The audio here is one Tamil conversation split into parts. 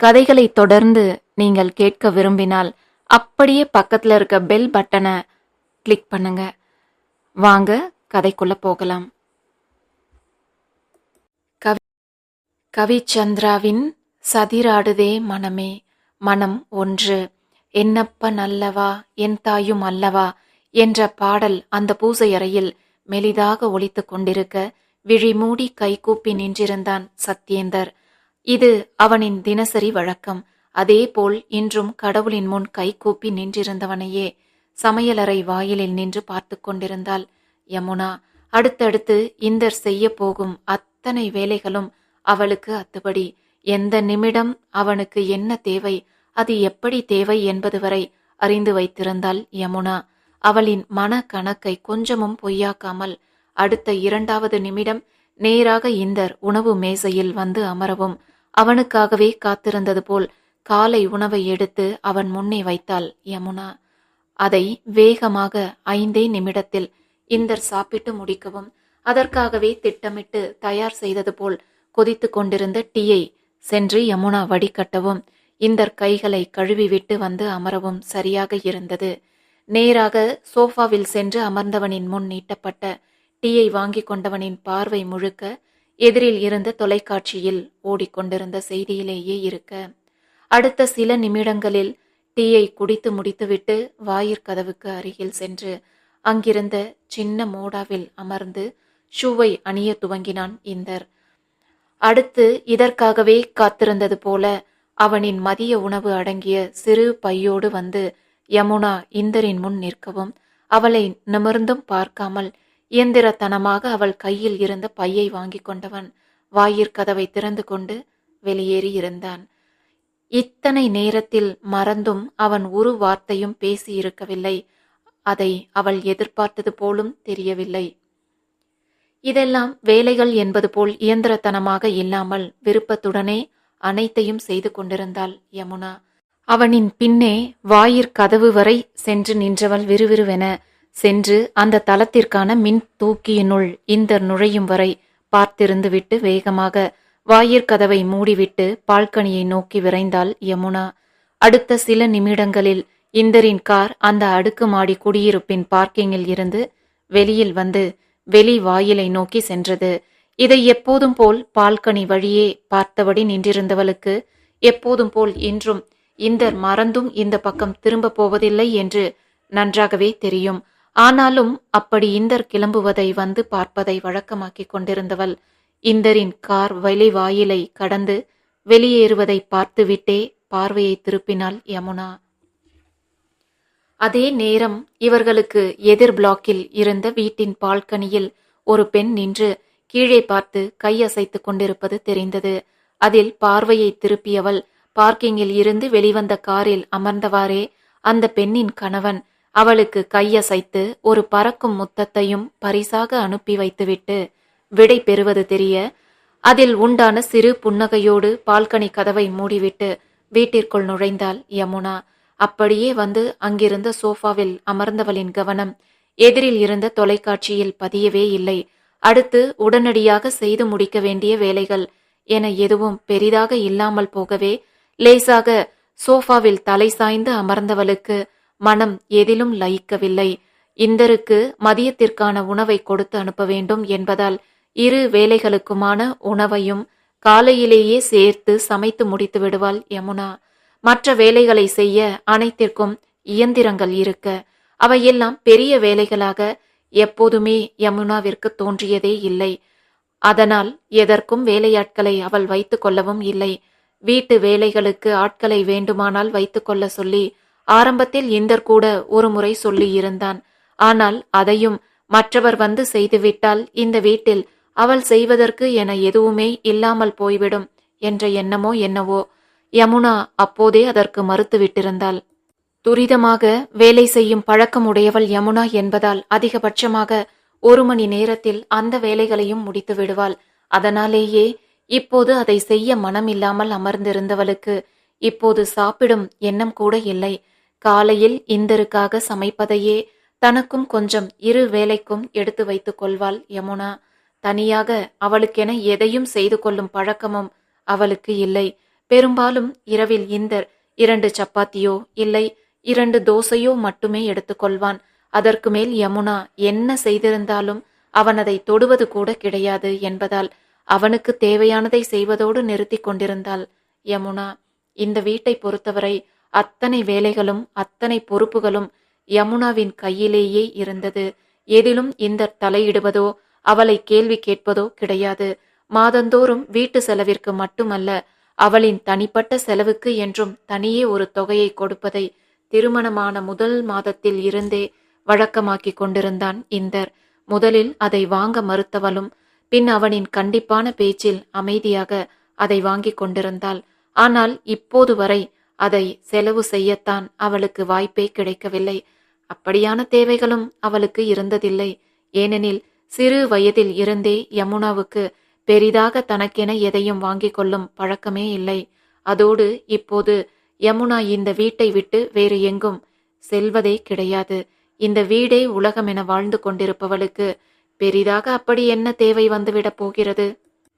கதைகளை தொடர்ந்து நீங்கள் கேட்க விரும்பினால் அப்படியே பக்கத்துல இருக்க பெல் பட்டனை கிளிக் பண்ணுங்க. வாங்க கதைக்குள்ள போகலாம். கவி கவிச்சந்திராவின் சதிராடுதே மனமே. மனம் ஒன்று என்னப்ப நல்லவா? என் தாயும் அல்லவா? என்ற பாடல் அந்த பூசை அறையில் மெலிதாக ஒழித்து கொண்டிருக்க விழிமூடி கைகூப்பி நின்றிருந்தான் சத்யேந்தர். இது அவனின் தினசரி வழக்கம். அதேபோல் இன்றும் கடவுளின் முன் கைகூப்பி நின்றிருந்தவனையே சமையலறை வாயிலில் நின்று பார்த்து கொண்டிருந்தாள். யமுனா அடுத்தடுத்து இந்தர் செய்ய போகும் அத்தனை வேலைகளும் அவளுக்கு அத்துபடி. எந்த நிமிடம் அவனுக்கு என்ன தேவை அது எப்படி தேவை என்பது வரை அறிந்து வைத்திருந்தாள் யமுனா. அவளின் மன கணக்கை கொஞ்சமும் பொய்யாக்காமல் அடுத்த இரண்டாவது நிமிடம் நேராக இந்தர் உணவு மேசையில் வந்து அமரவும் அவனுக்காகவே காத்திருந்தது போல் காலை உணவை எடுத்து அவன் முன்னே வைத்தாள் யமுனா. அதை வேகமாக ஐந்தே நிமிடத்தில் இந்தர் சாப்பிட்டு முடிக்கவும் அதற்காகவே திட்டமிட்டு தயார் செய்தது போல் கொதித்து கொண்டிருந்த டீயை சென்று யமுனா வடிகட்டவும் இந்தர் கைகளை கழுவிவிட்டு வந்து அமரவும் சரியாக இருந்தது. நேராக சோஃபாவில் சென்று அமர்ந்தவனின் முன் நீட்டப்பட்ட டீயை வாங்கி கொண்டவனின் பார்வை முழுக்க எதிரில் இருந்த தொலைக்காட்சியில் ஓடிக்கொண்டிருந்த செய்தியிலேயே இருக்க அடுத்த சில நிமிடங்களில் டீயை குடித்து முடித்துவிட்டு வாயிற்கதவுக்கு அருகில் சென்று அங்கிருந்த சின்ன மோடாவில் அமர்ந்து ஷூவை அணிய துவங்கினான் இந்தர். அடுத்து இதற்காகவே காத்திருந்தது போல அவனின் மதிய உணவு அடங்கிய சிறு பையோடு வந்து யமுனா இந்தரின் முன் நிற்கவும் அவளை நிமிர்ந்தும் பார்க்காமல் இயந்திரத்தனமாக அவள் கையில் இருந்த பையை வாங்கி கொண்டவன் வாயிற்கதவை திறந்து கொண்டு வெளியேறி இருந்தான். இத்தனை நேரத்தில் மறந்தும் அவன் ஒரு வார்த்தையும் பேசியிருக்கவில்லை. அதை அவள் எதிர்பார்த்தது போலும் தெரியவில்லை. இதெல்லாம் வேலைகள் என்பது போல் இயந்திரத்தனமாக இல்லாமல் விருப்பத்துடனே அனைத்தையும் செய்து கொண்டிருந்தாள் யமுனா. அவனின் பின்னே வாயிற் கதவு வரை சென்று நின்றவள் விறுவிறுவென சென்று அந்த தளத்திற்கான மின் தூக்கியினுள் இந்த நுழையும் வரை பார்த்திருந்து விட்டு வேகமாக வாயிற்கதவை மூடிவிட்டு பால்கனியை நோக்கி விரைந்தாள் யமுனா. அடுத்த சில நிமிடங்களில் இந்தரின் கார் அந்த அடுக்குமாடி குடியிருப்பின் பார்க்கிங்கில் இருந்து வெளியில் வந்து வெளி வாயிலை நோக்கி சென்றது. இதை எப்போதும் போல் பால்கனி வழியே பார்த்தபடி நின்றிருந்தவளுக்கு எப்போதும் போல் இன்றும் இந்தர் மறந்தும் இந்த பக்கம் திரும்ப போவதில்லை என்று நன்றாகவே தெரியும். ஆனாலும் அப்படி இந்தர் கிளம்புவதை வந்து பார்ப்பதை வழக்கமாக்கிக் கொண்டிருந்தவள். இந்தரின் கார் வெளிவாயிலை கடந்து வெளியேறுவதை பார்த்துவிட்டே பார்வையை திருப்பினாள் யமுனா. அதே நேரம் இவர்களுக்கு எதிர் பிளாக்கில் இருந்த வீட்டின் பால்கனியில் ஒரு பெண் நின்று கீழே பார்த்து கையசைத்து கொண்டிருப்பது தெரிந்தது. அதில் பார்வையை திருப்பியவள் பார்க்கிங்கில் இருந்து வெளிவந்த காரில் அமர்ந்தவாறே அந்த பெண்ணின் கணவன் அவளுக்கு கையசைத்து ஒரு பறக்கும் முத்தத்தையும் பரிசாக அனுப்பி வைத்துவிட்டு விடை பெறுவது தெரிய அதில் உண்டான சிறு புன்னகையோடு பால்கனி கதவை மூடிவிட்டு வீட்டிற்குள் நுழைந்தாள் யமுனா. அப்படியே வந்து அங்கிருந்த சோஃபாவில் அமர்ந்தவளின் கவனம் எதிரில் இருந்த தொலைக்காட்சியில் பதியவே இல்லை. அடுத்து உடனடியாக செய்து முடிக்க வேண்டிய வேலைகள் என எதுவும் பெரிதாக இல்லாமல் போகவே லேசாக சோஃபாவில் தலை சாய்ந்து அமர்ந்தவளுக்கு மனம் எதிலும் லயிக்கவில்லை. இந்தருக்கு மதியத்திற்கான உணவை கொடுத்து அனுப்ப வேண்டும் என்பதால் இரு வேலைகளுக்குமான உணவையும் காலையிலேயே சேர்த்து சமைத்து முடித்து விடுவாள் யமுனா. மற்ற வேலைகளை செய்ய அனைத்திற்கும் இயந்திரங்கள் இருக்க அவையெல்லாம் பெரிய வேலைகளாக எப்போதுமே யமுனாவிற்கு தோன்றியதே இல்லை. அதனால் எதற்கும் வேலையாட்களை அவள் வைத்து கொள்ளவும் இல்லை. வீட்டு வேலைகளுக்கு ஆட்களை வேண்டுமானால் வைத்துக்கொள்ள சொல்லி ஆரம்பத்தில் இந்தர் கூட ஒருமுறை சொல்லியிருந்தான் சொல்லி இருந்தான். ஆனால் அதையும் மற்றவர் வந்து செய்துவிட்டால் இந்த வீட்டில் அவள் செய்வதற்கு என எதுவுமே இல்லாமல் போய்விடும் என்ற எண்ணமோ என்னவோ யமுனா அப்போதே அதற்கு மறுத்துவிட்டிருந்தாள் துரிதமாக வேலை செய்யும் பழக்கம் உடையவள் யமுனா என்பதால் அதிகபட்சமாக ஒரு மணி நேரத்தில் அந்த வேலைகளையும் முடித்து விடுவாள். அதனாலேயே இப்போது அதை செய்ய மனமில்லாமல் அமர்ந்திருந்தவளுக்கு இப்போது சாப்பிடும் எண்ணம் கூட இல்லை. காலையில் இந்தருக்காக சமைப்பதையே தனக்கும் கொஞ்சம் இரு வேலைக்கும் எடுத்து வைத்துக் கொள்வாள் யமுனா. தனியாக அவளுக்கென எதையும் செய்து கொள்ளும் பழக்கமும் அவளுக்கு இல்லை. பெரும்பாலும் இரவில் இந்தர் இரண்டு சப்பாத்தியோ இல்லை இரண்டு தோசையோ மட்டுமே எடுத்துக்கொள்வான் அதற்கு மேல் யமுனா என்ன செய்திருந்தாலும் அவன் அதை தொடுவது கூட கிடையாது என்பதால் அவனுக்கு தேவையானதை செய்வதோடு நிறுத்தி கொண்டிருந்தாள் யமுனா. இந்த வீட்டை பொறுத்தவரை அத்தனை வேலைகளும் அத்தனை பொறுப்புகளும் யமுனாவின் கையிலேயே இருந்தது. எதிலும் இந்த தலையிடுவதோ அவளை கேள்வி கேட்பதோ கிடையாது. மாதந்தோறும் வீட்டு செலவிற்கு மட்டுமல்ல அவளின் தனிப்பட்ட செலவுக்கு என்றும் தனியே ஒரு தொகையை கொடுப்பதை திருமணமான முதல் மாதத்தில் இருந்தே வழக்கமாக்கிக் கொண்டிருந்தான் இந்தர். முதலில் அதை வாங்க மறுத்தவளும் பின் அவனின் கண்டிப்பான பேச்சில் அமைதியாக அதை வாங்கிக் கொண்டிருந்தாள். ஆனால் இப்போது வரை அதை செலவு செய்யத்தான் அவளுக்கு வாய்ப்பே கிடைக்கவில்லை. அப்படியான தேவைகளும் அவளுக்கு இருந்ததில்லை. ஏனெனில் சிறு வயதில் இருந்தே யமுனாவுக்கு பெரிதாக தனக்கென எதையும் வாங்கிக் கொள்ளும் பழக்கமே இல்லை. அதோடு இப்போது யமுனா இந்த வீட்டை விட்டு வேறு எங்கும் செல்வதே கிடையாது. இந்த வீடே உலகம் என வாழ்ந்து கொண்டிருப்பவளுக்கு பெரிதாக அப்படி என்ன தேவை வந்துவிடப் போகிறது?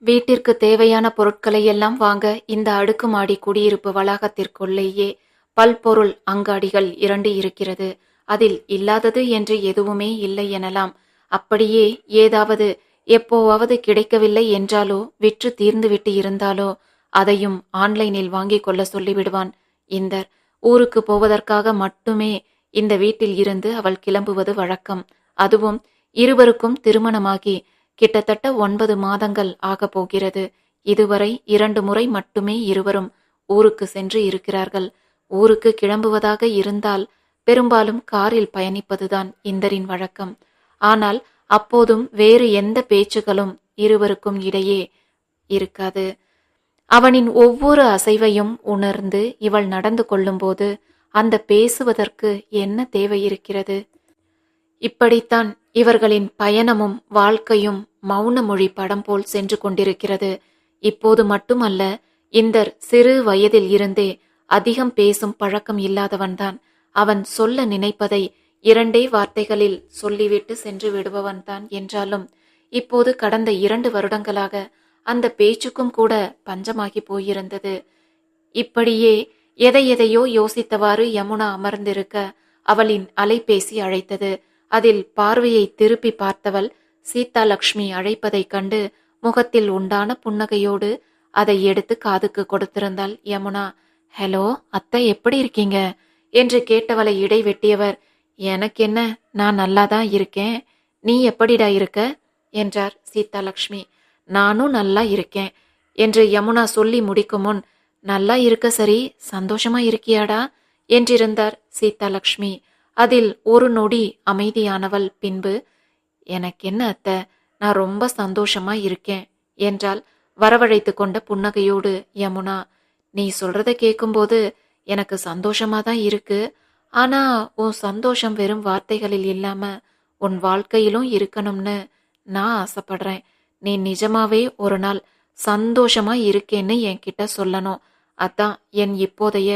வீட்டிற்கு தேவையான பொருட்களை எல்லாம் வாங்க இந்த அடுக்குமாடி குடியிருப்பு வளாகத்திற்குள்ளேயே பல்பொருள் அங்காடிகள் இரண்டு இருக்கிறது. அதில் இல்லாதது என்று எதுவுமே இல்லை எனலாம். அப்படியே ஏதாவது எப்போவாவது கிடைக்கவில்லை என்றாலோ விற்று தீர்ந்துவிட்டு இருந்தாலோ அதையும் ஆன்லைனில் வாங்கிக் கொள்ள சொல்லிவிடுவான். இந்த ஊருக்கு போவதற்காக மட்டுமே இந்த வீட்டில் இருந்து அவள் கிளம்புவது வழக்கம். அதுவும் இருவருக்கும் திருமணமாகி கிட்டத்தட்ட ஒன்பது மாதங்கள் ஆகப் போகிறது. இதுவரை இரண்டு முறை மட்டுமே இருவரும் ஊருக்கு சென்று இருக்கிறார்கள். ஊருக்கு கிளம்புவதாக இருந்தால் பெரும்பாலும் காரில் பயணிப்பதுதான் இந்தரின் வழக்கம். ஆனால் அப்போதும் வேறு எந்த பேச்சுகளும் இருவருக்கும் இடையே இருக்காது. அவனின் ஒவ்வொரு அசைவையும் உணர்ந்து இவள் நடந்து கொள்ளும்போது அந்த பேசுவதற்கு என்ன தேவை இருக்கிறது இப்படித்தான் இவர்களின் பயணமும் வாழ்க்கையும் மௌன மொழி படம் போல் சென்று கொண்டிருக்கிறது. இப்போது மட்டுமல்ல இந்தர் சிறு வயதில் இருந்தே அதிகம் பேசும் பழக்கம் இல்லாதவன்தான் அவன் சொல்ல நினைப்பதை இரண்டே வார்த்தைகளில் சொல்லிவிட்டு சென்று விடுபவன்தான் என்றாலும் இப்போது கடந்த இரண்டு வருடங்களாக அந்த பேச்சுக்கும் கூட பஞ்சமாகி போயிருந்தது. இப்படியே எதை எதையோ யோசித்தவாறு யமுனா அமர்ந்திருக்க அவளின் அலைபேசி அழைத்தது. அதில் பார்வையை திருப்பி பார்த்தவள் சீதா லக்ஷ்மி அழைப்பதைக் கண்டு முகத்தில் உண்டான புன்னகையோடு அதை எடுத்து காதுக்கு கொடுத்திருந்தாள். யமுனா ஹலோ அத்தை எப்படி இருக்கீங்க? என்று கேட்டவளை இடை வெட்டியவர் எனக்கு என்ன நான் நல்லாதான் இருக்கேன். நீ எப்படிடா இருக்க? என்றார் சீதாலக்ஷ்மி நானும் நல்லா இருக்கேன் என்று யமுனா சொல்லி முடிக்கும் முன் நல்லா இருக்க சரி சந்தோஷமா இருக்கியாடா? என்றிருந்தார் சீதாலக்ஷ்மி அதில் ஒரு நொடி அமைதியானவள் பின்பு எனக்கு என்ன அத்தை? நான் ரொம்ப சந்தோஷமா இருக்கேன் என்றால் வரவழைத்து கொண்ட புன்னகையோடு யமுனா நீ சொல்றத கேட்கும்போது எனக்கு சந்தோஷமா தான் இருக்கு. ஆனா உன் சந்தோஷம் வெறும் வார்த்தைகளில் இல்லாம உன் வாழ்க்கையிலும் இருக்கணும்னு நான் ஆசைப்படுறேன். நீ நிஜமாவே ஒரு நாள் சந்தோஷமா இருக்கேன்னு என்கிட்ட சொல்லணும். அதான் என் இப்போதைய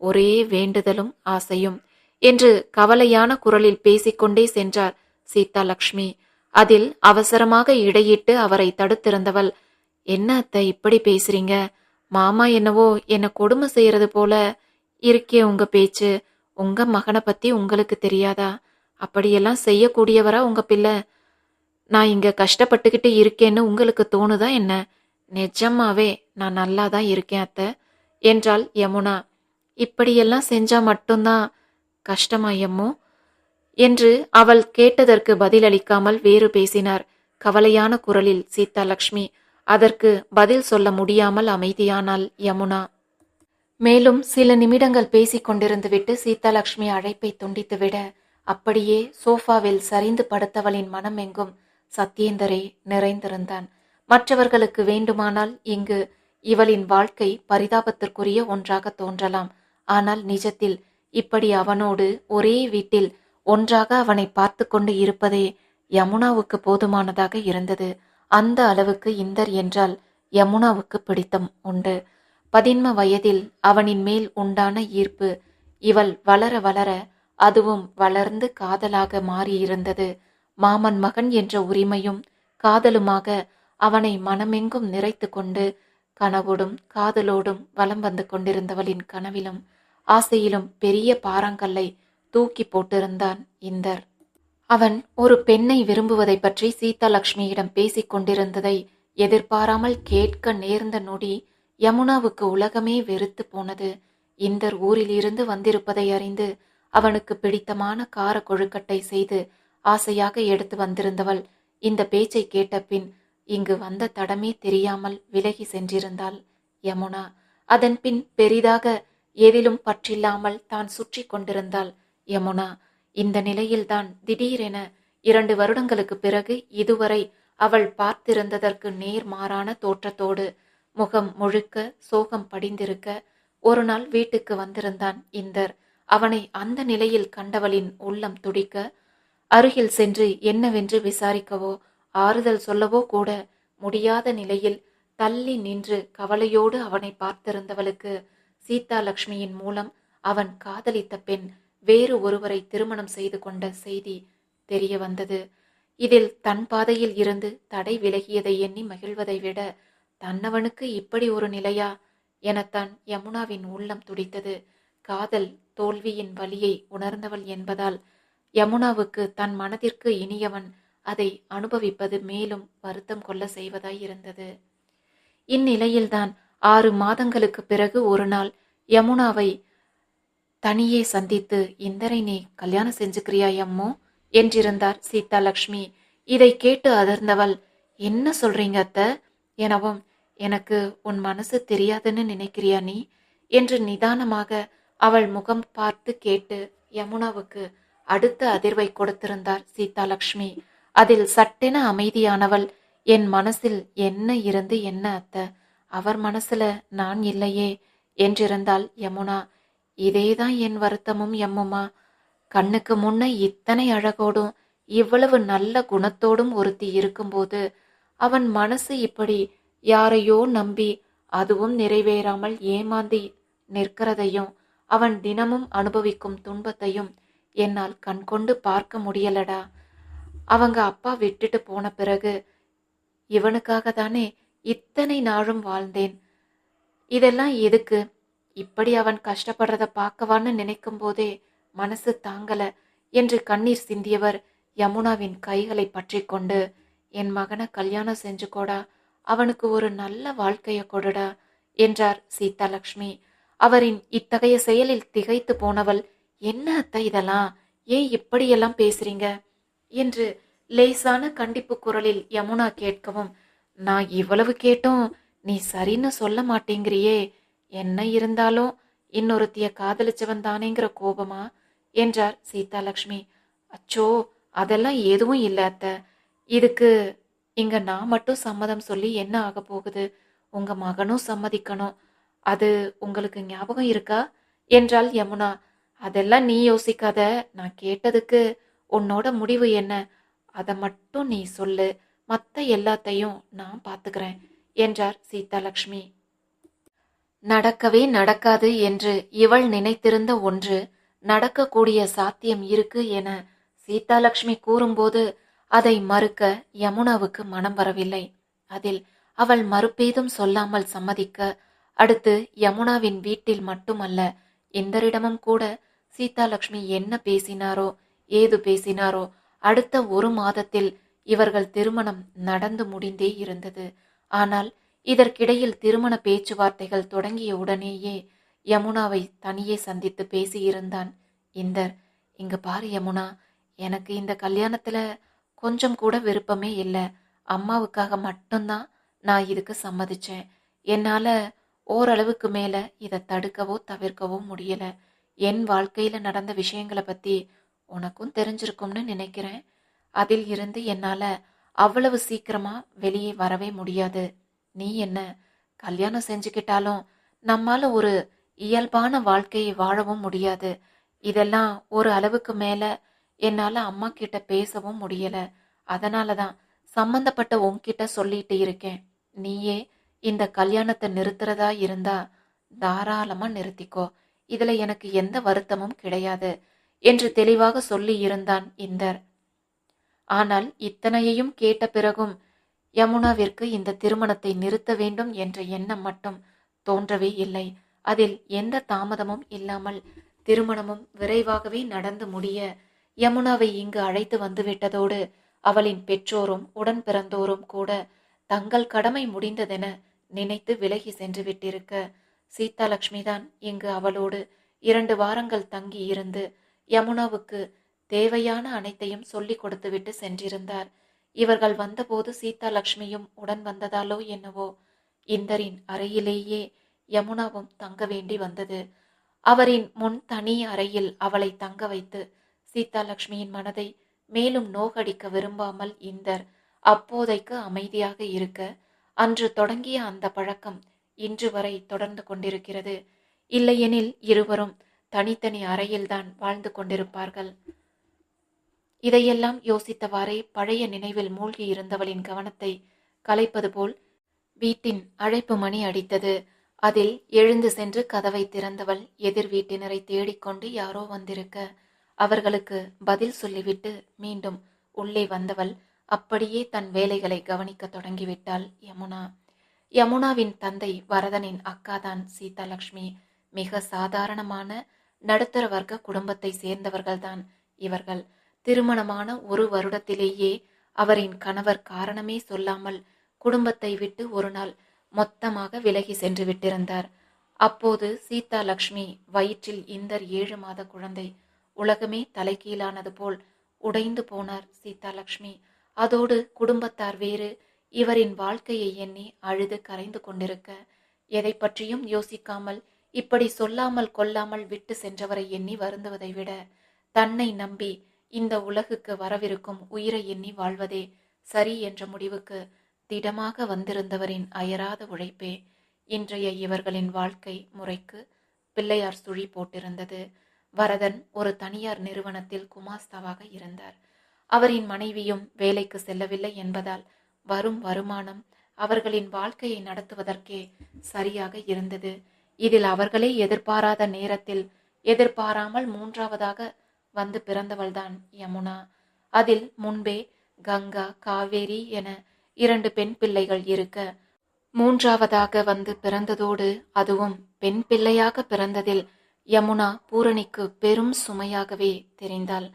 ஒரே வேண்டுதலும் ஆசையும். என்று கவலையான குரலில் பேசிக்கொண்டே சென்றார் சீதா லக்ஷ்மி அதில் அவசரமாக இடையிட்டு அவரை தடுத்திருந்தவள் என்ன அத்தை இப்படி பேசுறீங்க? மாமா என்னவோ என்ன கொடுமை செய்யறது போல இருக்கே உங்க பேச்சு. உங்க மகனை பத்தி உங்களுக்கு தெரியாதா? அப்படியெல்லாம் செய்யக்கூடியவரா உங்க பிள்ளை? நான் இங்க கஷ்டப்பட்டுக்கிட்டு இருக்கேன்னு உங்களுக்கு தோணுதா என்ன? நிஜமாவே நான் நல்லா தான் இருக்கேன் அத்தை என்றாள் யமுனா. இப்படியெல்லாம் செஞ்சா மட்டும்தான் கஷ்டமாயம்மோ என்று அவள் கேட்டதற்கு பதிலளிக்காமல் வேறு பேசினார். கவலையான குரலில் சீதா லக்ஷ்மி அதற்கு பதில் சொல்ல முடியாமல் அமைதியானாள் யமுனா? மேலும் சில நிமிடங்கள் பேசிக் கொண்டிருந்துவிட்டு சீதாலட்சுமி அழைப்பை துண்டித்துவிட அப்படியே சோஃபாவில் சரிந்து படுத்தவளின் மனம் எங்கும்? சத்யேந்தரே நிறைந்திருந்தான். மற்றவர்களுக்கு வேண்டுமானால் இங்கு இவளின் வாழ்க்கை பரிதாபத்திற்குரிய ஒன்றாக தோன்றலாம். ஆனால் நிஜத்தில் இப்படி அவனோடு ஒரே வீட்டில் ஒன்றாக அவனை பார்த்து கொண்டு இருப்பதே யமுனாவுக்கு போதுமானதாக இருந்தது. அந்த அளவுக்கு இந்தர் என்றால் யமுனாவுக்கு பிடித்தம் உண்டு. பதின்ம வயதில் அவனின் மேல் உண்டான ஈர்ப்பு இவள் வளர வளர அதுவும் வளர்ந்து காதலாக மாறியிருந்தது. மாமன் மகன் என்ற உரிமையும் காதலுமாக அவனை மனமெங்கும் நிறைத்து கொண்டு கனவோடும் காதலோடும் வலம் வந்து கொண்டிருந்தவளின் கனவிலும் ஆசையிலும் பெரிய பாறாங்கல்லை தூக்கி போட்டிருந்தான் இந்தர். அவன் ஒரு பெண்ணை விரும்புவதை பற்றி சீதாலட்சுமியிடம் பேசிக் கொண்டிருந்ததை எதிர்பாராமல் கேட்க நேர்ந்த நொடி யமுனாவுக்கு உலகமே வெறுத்து போனது. இந்தர் ஊரிலிருந்து வந்திருப்பதை அறிந்து அவனுக்கு பிடித்தமான கார கொழுக்கட்டை செய்து ஆசையாக எடுத்து வந்திருந்தவள் இந்த பேச்சை கேட்ட பின் இங்கு வந்த தடமே தெரியாமல் விலகி சென்றிருந்தாள் யமுனா. அதன் பின் பெரிதாக எதிலும் பற்றில்லாமல் தான் சுற்றி கொண்டிருந்தாள். யமுனா இந்த நிலையில்தான் திடீரென இரண்டு வருடங்களுக்கு பிறகு இதுவரை அவள் பார்த்திருந்ததற்கு நேர்மாறான தோற்றத்தோடு முகம் முழுக்க சோகம் படிந்திருக்க ஒரு நாள் வீட்டுக்கு வந்திருந்தான் இந்தர். அவனை அந்த நிலையில் கண்டவளின் உள்ளம் துடிக்க அருகில் சென்று என்னவென்று விசாரிக்கவோ ஆறுதல் சொல்லவோ கூட முடியாத நிலையில் தள்ளி நின்று கவலையோடு அவனை பார்த்திருந்தவளுக்கு சீதா லட்சுமியின் மூலம் அவன் காதலித்த பெண் வேறு ஒருவரை திருமணம் செய்து கொண்ட செய்தி தெரிய வந்தது. இதில் தன் பாதையில் இருந்து தடை விலகியதை எண்ணி மகிழ்வதை விட தன்னவனுக்கு இப்படி ஒரு நிலையா? எனத்தான் யமுனாவின் உள்ளம் துடித்தது. காதல் தோல்வியின் வலியை உணர்ந்தவள் என்பதால் யமுனாவுக்கு தன் மனதிற்கு இனியவன் அதை அனுபவிப்பது மேலும் வருத்தம் கொள்ள செய்வதாய் இருந்தது. இந்நிலையில்தான் ஆறு மாதங்களுக்கு பிறகு ஒரு நாள் யமுனாவை தனியே சந்தித்து இந்தரை நீ கல்யாணம் செஞ்சுக்கிறியா அம்மோ என்றிருந்தார் சீதா லக்ஷ்மி. இதை கேட்டு அதிர்ந்தவள் என்ன சொல்றீங்க அத்த? எனவும் எனக்கு உன் மனசு தெரியாதுன்னு நினைக்கிறியா நீ? என்று நிதானமாக அவள் முகம் பார்த்து கேட்டு யமுனாவுக்கு அடுத்த அதிர்வை கொடுத்திருந்தார் சீதா லக்ஷ்மி. அதில் சட்டென அமைதியானவள் என் மனசில் என்ன இருந்து என்ன அத்தை? அவர் மனசுல நான் இல்லையே என்றிருந்தாள் யமுனா இதேதான் என் வருத்தமும் எம்முமா? கண்ணுக்கு முன்ன இத்தனை அழகோடும் இவ்வளவு நல்ல குணத்தோடும் ஒருத்தி இருக்கும்போது அவன் மனசு இப்படி யாரையோ நம்பி அதுவும் நிறைவேறாமல் ஏமாந்தி நிற்கிறதையும் அவன் தினமும் அனுபவிக்கும் துன்பத்தையும் என்னால் கண்கொண்டு பார்க்க முடியலடா. அவங்க அப்பா விட்டுட்டு போன பிறகு இவனுக்காக தானே இத்தனை நாளும் வாழ்ந்தேன். இதெல்லாம் எதுக்கு? இப்படி அவன் கஷ்டப்படுறத பார்க்கவான்னு நினைக்கும் போதே மனசு தாங்கல என்று கண்ணீர் சிந்தியவர் யமுனாவின் கைகளை பற்றி கொண்டு என் மகனை கல்யாணம் செஞ்சு கொடா அவனுக்கு ஒரு நல்ல வாழ்க்கையை கொடுடா என்றார் சீதாலட்சுமி அவரின் இத்தகைய செயலில் திகைத்து போனவள் என்ன அத்தை இதெல்லாம்? ஏன் இப்படியெல்லாம் பேசுறீங்க? என்று லேசான கண்டிப்பு குரலில் யமுனா கேட்கவும் நான் இவ்வளவு கேட்டும் நீ சரின்னு சொல்ல மாட்டேங்கிறியே. என்ன இருந்தாலும் இன்னொருத்திய காதலிச்சவன் தானேங்கிற கோபமா? என்றார் சீதாலட்சுமி அச்சோ அதெல்லாம் எதுவும் இல்ல அத்த. இதுக்கு இங்க நான் மட்டும் சம்மதம் சொல்லி என்ன ஆக போகுது? உங்க மகனும் சம்மதிக்கணும். அது உங்களுக்கு ஞாபகம் இருக்கா? என்றாள் யமுனா. அதெல்லாம் நீ யோசிக்காத. நான் கேட்டதுக்கு உன்னோட முடிவு என்ன? அதை மட்டும் நீ சொல்லு. மற்ற எல்லாத்தையும் நான் பார்த்துக்கிறேன் என்றார் சீதாலட்சுமி நடக்கவே நடக்காது என்று இவள் நினைத்திருந்த ஒன்று நடக்கக்கூடிய சாத்தியம் இருக்கு என சீதாலட்சுமி கூறும்போது அதை மறுக்க யமுனாவுக்கு மனம் வரவில்லை. அதில் அவள் மறுப்பேதும் சொல்லாமல் சம்மதிக்க அடுத்து யமுனாவின் வீட்டில் மட்டுமல்ல இந்தரிடமும் கூட சீதாலட்சுமி என்ன பேசினாரோ ஏது பேசினாரோ அடுத்த ஒரு மாதத்தில் இவர்கள் திருமணம் நடந்து முடிந்தே இருந்தது. ஆனால் இதற்கிடையில் திருமண பேச்சுவார்த்தைகள் தொடங்கிய உடனேயே யமுனாவை தனியே சந்தித்து பேசியிருந்தான். இந்தர் இங்க பாரு யமுனா எனக்கு இந்த கல்யாணத்துல கொஞ்சம் கூட விருப்பமே இல்லை. அம்மாவுக்காக மட்டும்தான் நான் இதுக்கு சம்மதிச்சேன். என்னால ஓரளவுக்கு மேல இதை தடுக்கவோ தவிர்க்கவோ முடியல. என் வாழ்க்கையில நடந்த விஷயங்களை பத்தி உனக்கும் தெரிஞ்சிருக்கும்னு நினைக்கிறேன். அதில் இருந்து என்னால அவ்வளவு சீக்கிரமா வெளியே வரவே முடியாது. நீ என்ன கல்யாணம் செஞ்சுக்கிட்டாலும் நம்மால ஒரு இயல்பான வாழ்க்கையை வாழவும் முடியாது. இதெல்லாம் ஒரு அளவுக்கு மேல என்னால அம்மா கிட்ட பேசவும் முடியல. அதனாலதான் சம்பந்தப்பட்ட உன்கிட்ட சொல்லிட்டு இருக்கேன். நீயே இந்த கல்யாணத்தை நிறுத்துறதா இருந்தா தாராளமா நிறுத்திக்கோ. இதுல எனக்கு எந்த வருத்தமும் கிடையாது என்று தெளிவாக சொல்லி இருந்தான் இந்தர். ஆனால் இத்தனையையும் கேட்ட பிறகும் யமுனாவிற்கு இந்த திருமணத்தை நிறுத்த வேண்டும் என்ற எண்ணம் மட்டும் தோன்றவே இல்லை. அதில் எந்த தாமதமும் இல்லாமல் திருமணமும் விரைவாகவே நடந்து முடிய யமுனாவை இங்கு அழைத்து வந்துவிட்டதோடு அவளின் பெற்றோரும் உடன் பிறந்தோரும் கூட தங்கள் கடமை முடிந்ததென நினைத்து விலகி சென்று விட்டிருக்க சீதாலட்சுமி தான் இங்கு அவளோடு இரண்டு வாரங்கள் தங்கி இருந்து யமுனாவுக்கு தேவையான அனைத்தையும் சொல்லிக் கொடுத்துவிட்டு சென்றிருந்தார். இவர்கள் வந்தபோது சீதாலட்சுமியும் உடன் வந்ததாலோ என்னவோ. இந்தரின் அறையிலேயே யமுனாவும் தங்க வேண்டி வந்தது. அவரின் முன் தனி அறையில் அவளை தங்க வைத்து சீதாலட்சுமியின் மனதை மேலும் நோகடிக்க விரும்பாமல் இந்தர் அப்போதைக்கு அமைதியாக இருக்க அன்று தொடங்கிய அந்த பழக்கம் இன்று வரை தொடர்ந்து கொண்டிருக்கிறது. இல்லையெனில் இருவரும் தனித்தனி அறையில்தான் வாழ்ந்து கொண்டிருப்பார்கள். இதையெல்லாம் யோசித்தவாறே பழைய நினைவில் மூழ்கி இருந்தவளின் கவனத்தை கலைப்பது போல் வீட்டின் அழைப்பு மணி அடித்தது. அதில் எழுந்து சென்று கதவை திறந்தவள் எதிர் வீட்டினரை தேடிக்கொண்டு யாரோ வந்திருக்க அவர்களுக்கு பதில் சொல்லிவிட்டு மீண்டும் உள்ளே வந்தவள் அப்படியே தன் வேலைகளை கவனிக்க தொடங்கிவிட்டாள் யமுனா. யமுனாவின் தந்தை வரதனின் அக்காதான் சீதாலட்சுமி மிக சாதாரணமான நடுத்தர வர்க்க குடும்பத்தை சேர்ந்தவர்கள்தான் இவர்கள். திருமணமான ஒரு வருடத்திலேயே அவரின் கணவர் காரணமே சொல்லாமல் குடும்பத்தை விட்டு ஒரு நாள் மொத்தமாக விலகி சென்று விட்டிருந்தார். அப்போது சீதா லக்ஷ்மி வயிற்றில் இந்தர் ஏழு மாத குழந்தை. உலகமே தலைகீழானது போல் உடைந்து போனார் சீதா லக்ஷ்மி. அதோடு குடும்பத்தார் வேறு இவரின் வாழ்க்கையை எண்ணி அழுது கரைந்து கொண்டிருக்க எதை பற்றியும் யோசிக்காமல் இப்படி சொல்லாமல் கொல்லாமல் விட்டு சென்றவரை எண்ணி வருந்துவதை விட தன்னை நம்பி இந்த உலகுக்கு வரவிருக்கும் உயிரை எண்ணி வாழ்வதே சரி என்ற முடிவுக்கு திடமாக வந்திருந்தவரின் அயராத உழைப்பே இன்றைய இவர்களின் வாழ்க்கை முறைக்கு பிள்ளையார் சுழி போட்டிருந்தது. வரதன் ஒரு தனியார் நிறுவனத்தில் குமாஸ்தாவாக இருந்தார். அவரின் மனைவியும் வேலைக்கு செல்லவில்லை என்பதால் வரும் வருமானம் அவர்களின் வாழ்க்கையை நடத்துவதற்கே சரியாக இருந்தது. இதில் அவர்களே எதிர்பாராத நேரத்தில் எதிர்பாராமல் மூன்றாவதாக வந்து பிறந்தவள்தான் யமுனா. அதில் முன்பே கங்கா காவேரி என இரண்டு பெண் பிள்ளைகள் இருக்க. மூன்றாவதாக வந்து பிறந்ததோடு அதுவும் பெண் பிள்ளையாக பிறந்ததில் யமுனா பூரணிக்கு பெரும் சுமையாகவே தெரிந்தாள்.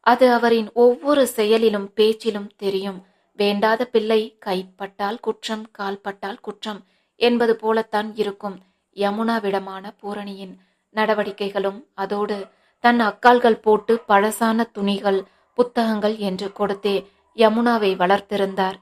அது அவரின் ஒவ்வொரு செயலிலும் பேச்சிலும் தெரியும். வேண்டாத பிள்ளை கைப்பட்டால் குற்றம் கால்பட்டால் குற்றம் என்பது போலத்தான் இருக்கும் யமுனாவிடமான பூரணியின் நடவடிக்கைகளும் அதோடு தன் அக்கால்கள் போட்டு பழசான துணிகள் புத்தகங்கள் என்று கொடுத்தே யமுனாவை வளர்த்திருந்தார்.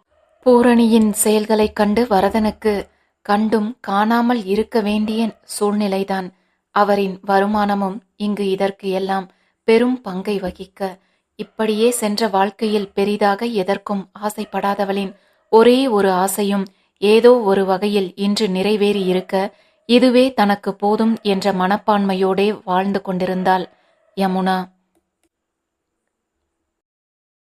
பூரணியின் செயல்களைக் கண்டு வரதனுக்கு கண்டும் காணாமல் இருக்க வேண்டிய சூழ்நிலைதான். அவரின் வருமானமும் இங்கு இதற்கு எல்லாம் பெரும் பங்கை வகிக்க இப்படியே சென்ற வாழ்க்கையில் பெரிதாக எதற்கும் ஆசைப்படாதவளின் ஒரே ஒரு ஆசையும் ஏதோ ஒரு வகையில் இன்று நிறைவேறி இருக்க இதுவே தனக்கு போதும் என்ற மனப்பான்மையோடே வாழ்ந்து கொண்டிருந்தாள். யமுனா